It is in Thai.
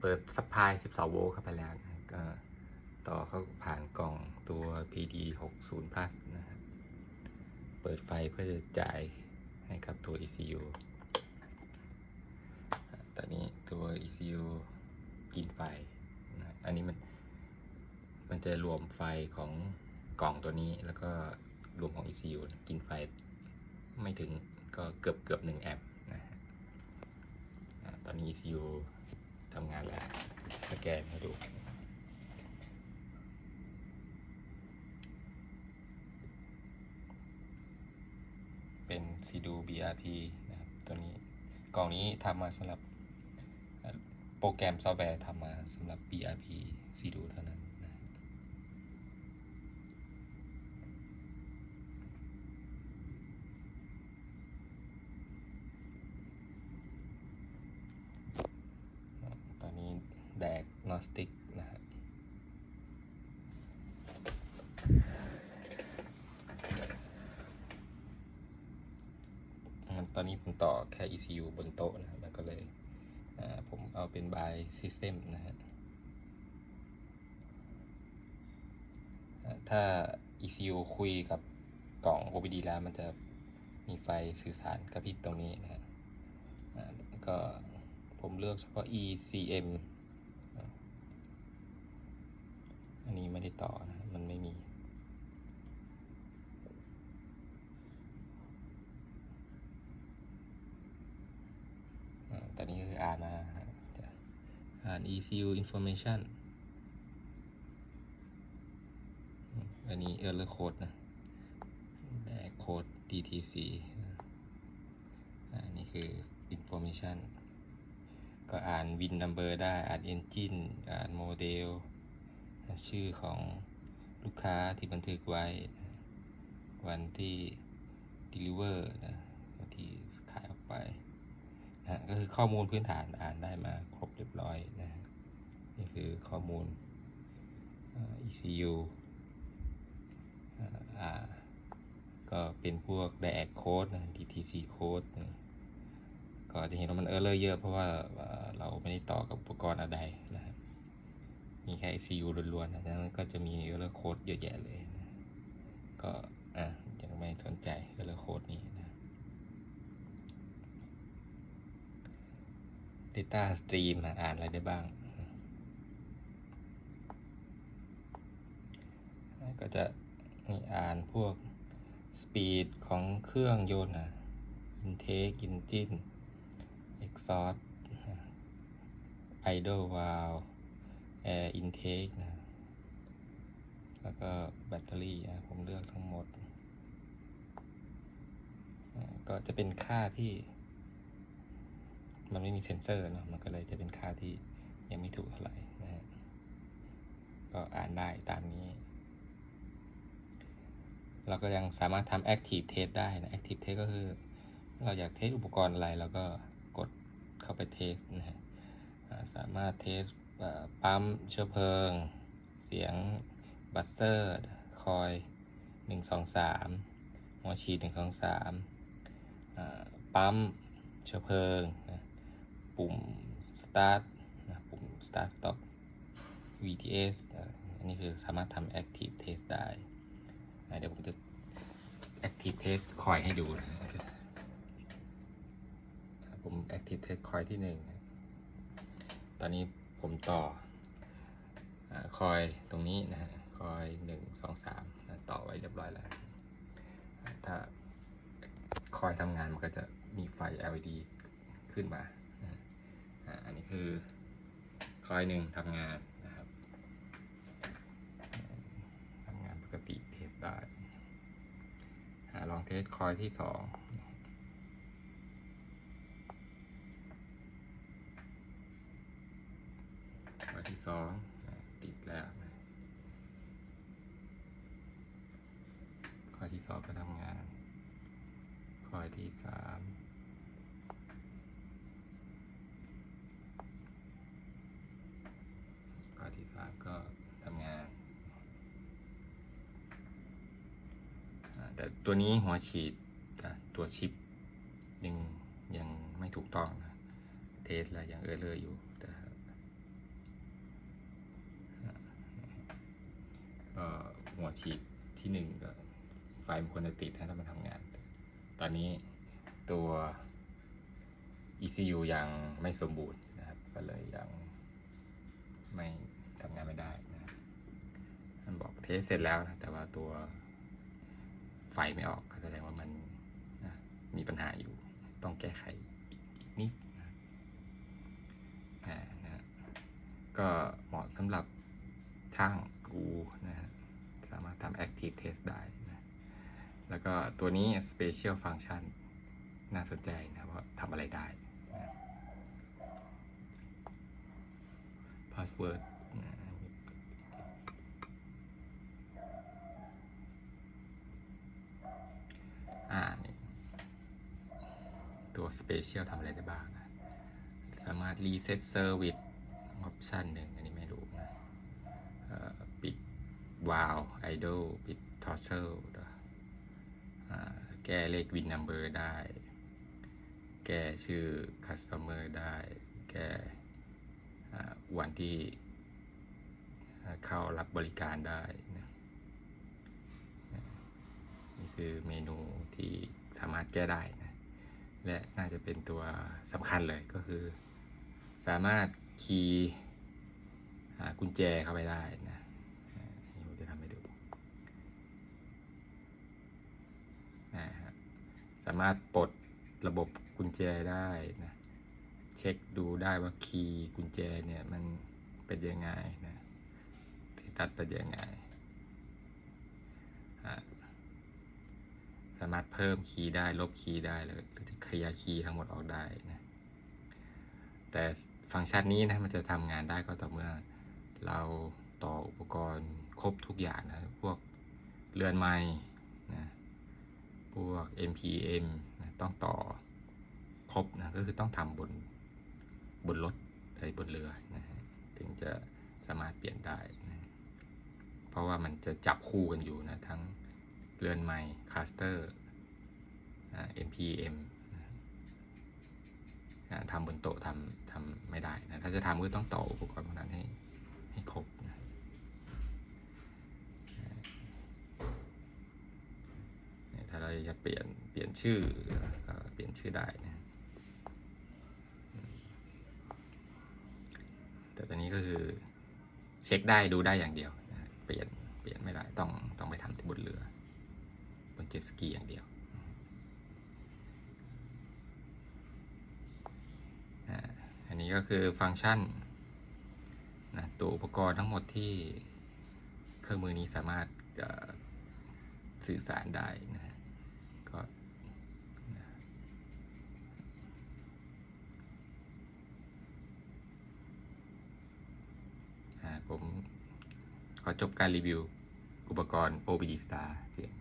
เปิดซัพพลาย12 โวลต์เข้าไปแล้วนะก็ต่อเข้าผ่านกล่องตัว PD 60 plus นะครับ เปิดไฟเพื่อจะจ่ายให้กับตัว ECU ตอนนี้ตัว ECU กินไฟนะอันนี้มัน มันจะรวมไฟของกล่องตัวนี้แล้วก็รวมของ ECU นะกินไฟไม่ถึงก็เกือบเกือบหนึ่งแอมป์นะตอนนี้ ECU ทำงานแล้ว สแกนให้ดู เป็นซีดู BRP นะครับ ตัวนี้กล่องนี้ทำมาสำหรับโปรแกรมซอฟต์แวร์ทำมาสำหรับ BRP ซีดูเท่านั้นนะ ตอนนี้แดกนอ สติกนะฮะอืมตอนนี้ผมต่อแค่ ECU บนโต๊ะนะครับแล้วก็เลยผมเอาเป็น by system นะฮะถ้า ECU คุยกับกล่อง OBD แล้วมันจะมีไฟสื่อสารกระพริบตรงนี้นะฮะก็ผมเลือกเฉพาะ ECM อะอันนี้ไม่ได้ ต่อนะมันไม่มี ตอนนี้ก็คืออ่านมาอ่าน ECU information อันนี้ error code นะแด่โค้ด DTC อันนี้คือ information ก็อ่าน win number ได้ อ่าน engine อ่านโมเดล ชื่อของลูกค้าที่บันทึกไว้ วันที่ deliver นะวันที่ขายออกไปนะก็คือข้อมูลพื้นฐานอ่านได้มาครบเรียบร้อยนะนี่คือข้อมูล ECU อ่าก็เป็นพวก diag code นะ DTC code นะก็จะเห็นว่ามันเออร์เลอร์เยอะเพราะว่าเอ่อเราไม่ได้ต่อกับอุปกรณ์อะไรนะฮะ มีแค่ ECU ล้วนๆนะดังนั้นก็จะมีเอเลอร์โค้ดเยอะแยะเลยนะก็อะยังไม่สนใจเอเลอร์โค้ดนี้นะ Data Stream อะอ่านอะไรได้บ้าง ก็จะนี่อ่านพวก speed ของเครื่องยนต์นะ intake engine exhaust idle valve air intake นะ แล้วก็แบตเตอรี่นะผมเลือกทั้งหมด ก็จะเป็นค่าที่ มันไม่มีเซ็นเซอร์เนอะมันก็เลยจะเป็นค่าที่ยังไม่ถูกเท่าไหร่นะฮะก็อ่านได้ตามนี้ เราก็ยังสามารถทำ active test ได้นะ active test ก็คือ เราอยากเทสอุปกรณ์อะไรเราก็กดเข้าไปเทสนะฮะสามารถเทส ปั๊มเชื้อเพลิง เสียงบัสเซอร์ คอยหนึ่งสองสามหัวฉีดหนึ่งสองสามปั๊มเชื้อเพลิง ปุ่ม start นะปุ่ม start stop VTS อันนี้คือสามารถทำ active test ได้ เดี๋ยวผมจะ active test คอยให้ดูนะผม active test คอยที่หนึ่งตอนนี้ ผมต่ออคอยตรงนี้นะฮะคอยหนึ่งสองสามต่อไว้เรียบร้อยแล้ว ถ้าคอยทำงานมันก็จะมีไฟ LED ขึ้นมาอันนี้คือคอยหนึ่งทำงานนะครับทำงานปกติเทสได้ลองเทสคอยที่สอง ข้อที่ สองติดแล้วข้อที่สองก็ทำงาน ข้อที่สามข้อที่สามก็ทำงาน แต่ตัวนี้หัวฉีดตัวชิปยังยังไม่ถูกต้องนะ เทสแล้วยังเออเลอร์อยู่แต่ ก็หัวฉีดที่หนึ่งก็ไฟมันควรจะติดนะถ้ามันทำงาน ตอนนี้ตัว ECU ยังไม่สมบูรณ์นะครับ ก็เลยยังไม่ทำงานไม่ได้นะมันบอกเทสเสร็จแล้วนะแต่ว่าตัวไฟไม่ออกแสดงว่ามันนะมีปัญหาอยู่ต้องแก้ไขอีกนิดนะอ่านะก็เหมาะสำหรับช่าง กูนะฮะสามารถทำ active test ได้นะแล้วก็ตัวนี้ special function น่าสนใจนะว่าทำอะไรได้นะ password นะอ่านี่ตัว special ทำอะไรได้บ้างนะสามารถ reset service option หนึ่งอันนี้ไม่รู้นะเอ่อปิด wow idle ปิด toggle นะอ่าแก้เลข win number ได้ แก้ชื่อ customer ได้ แก้อ่วันที่เข้ารับบริการได้นะนี่คือเมนูที่สามารถแก้ได้นะ และน่าจะเป็นตัวสำคัญเลยก็คือ สามารถคีย์กุญแจเข้าไปได้นะอ่านี่ผมจะทำให้ดูนะฮะ สามารถปลดระบบกุญแจได้นะเช็คดูได้ว่าคีย์กุญแจเนี่ยมันเป็นยังไงนะที่ตัดเป็นยังไง สามารถเพิ่มคีย์ได้ลบคีย์ได้เลย หรือจะเคลียร์คีย์ทั้งหมดออกได้นะแต่ฟังก์ชันนี้นะมันจะทำงานได้ก็ต่อเมื่อเราต่ออุปกรณ์ครบทุกอย่างนะ พวกเรือนไม้ พวก MPM นะต้องต่อครบนะก็คือต้องทำบนบนรถหรือบนเรือนะฮะถึงจะสามารถเปลี่ยนได้นะเพราะว่ามันจะจับคู่กันอยู่นะทั้งเรือนไม้คาสเตอร์ MPM นะทำบนโต๊ะทำทำไม่ได้นะถ้าจะทำก็ต้องต่ออุปกรณ์พวกนั้นให้ให้ครบนะเนี่ยถ้าเรา จะเปลี่ยนเปลี่ยนชื่อเปลี่ยนชื่อได้นะแต่ตอนนี้ก็คือเช็คได้ดูได้อย่างเดียวนะเปลี่ยนเปลี่ยนไม่ได้ต้องต้องไปทำที่บนเรือบนเจ็ตสกีอย่างเดียวอันนี้ก็คือฟังก์ชันนะตัวอุปกรณ์ทั้งหมดที่เครื่องมือนี้สามารถสื่อสารได้นะฮะก็นะอ่า ผมขอจบการรีวิวอุปกรณ์ OBD Star เพียง